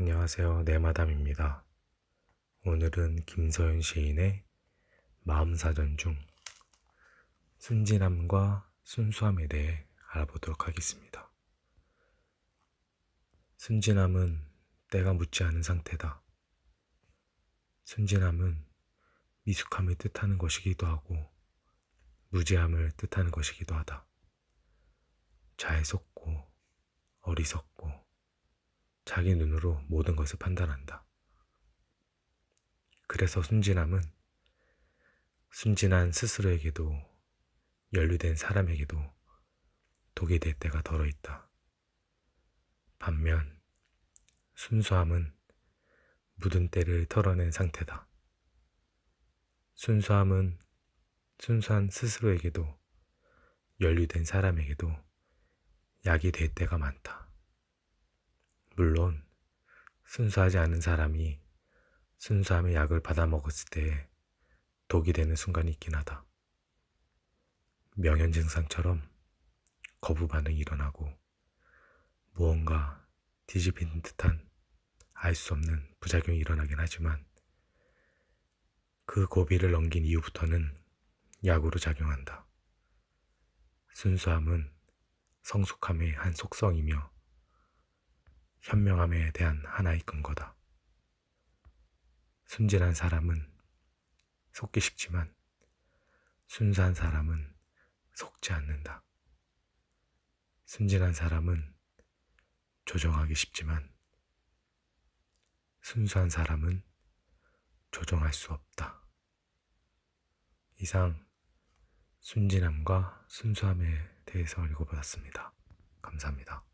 안녕하세요. 네마담입니다. 오늘은 김서연 시인의 마음사전 중 순진함과 순수함에 대해 알아보도록 하겠습니다. 순진함은 때가 묻지 않은 상태다. 순진함은 미숙함을 뜻하는 것이기도 하고 무지함을 뜻하는 것이기도 하다. 잘 속고 어리석고 자기 눈으로 모든 것을 판단한다. 그래서 순진함은 순진한 스스로에게도 연루된 사람에게도 독이 될 때가 덜어 있다. 반면 순수함은 묻은 때를 털어낸 상태다. 순수함은 순수한 스스로에게도 연루된 사람에게도 약이 될 때가 많다. 물론 순수하지 않은 사람이 순수함의 약을 받아 먹었을 때 독이 되는 순간이 있긴 하다. 명현 증상처럼 거부 반응이 일어나고 무언가 뒤집힌 듯한 알 수 없는 부작용이 일어나긴 하지만 그 고비를 넘긴 이후부터는 약으로 작용한다. 순수함은 성숙함의 한 속성이며 현명함에 대한 하나의 근거다. 순진한 사람은 속기 쉽지만 순수한 사람은 속지 않는다. 순진한 사람은 조정하기 쉽지만 순수한 사람은 조정할 수 없다. 이상 순진함과 순수함에 대해서 읽어보았습니다. 감사합니다.